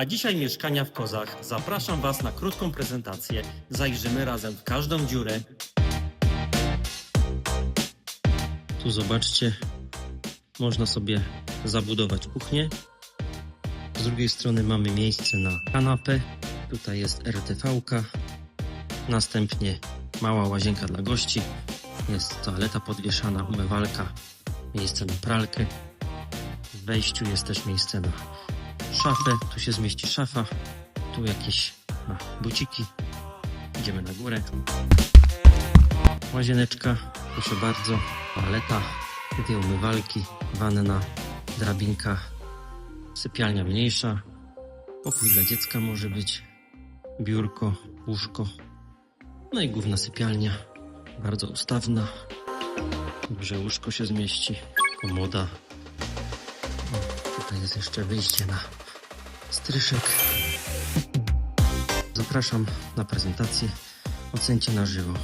A dzisiaj mieszkania w Kozach. Zapraszam Was na krótką prezentację. Zajrzymy razem w każdą dziurę. Tu zobaczcie, można sobie zabudować kuchnię. Z drugiej strony mamy miejsce na kanapę. Tutaj jest RTV-ka. Następnie mała łazienka dla gości. Jest toaleta podwieszana, umywalka, miejsce na pralkę. W wejściu jest też miejsce na szafę. Tu się zmieści szafa. Tu jakieś a, buciki. Idziemy na górę. Łazieneczka, proszę bardzo. Toaleta, dwie umywalki, wanna, drabinka, sypialnia mniejsza. Pokój dla dziecka może być. Biurko, łóżko. No i główna sypialnia. Bardzo ustawna. Duże łóżko się zmieści. Komoda. Tutaj jest jeszcze wyjście na stryszek. Zapraszam na prezentację. Ocencie na żywo.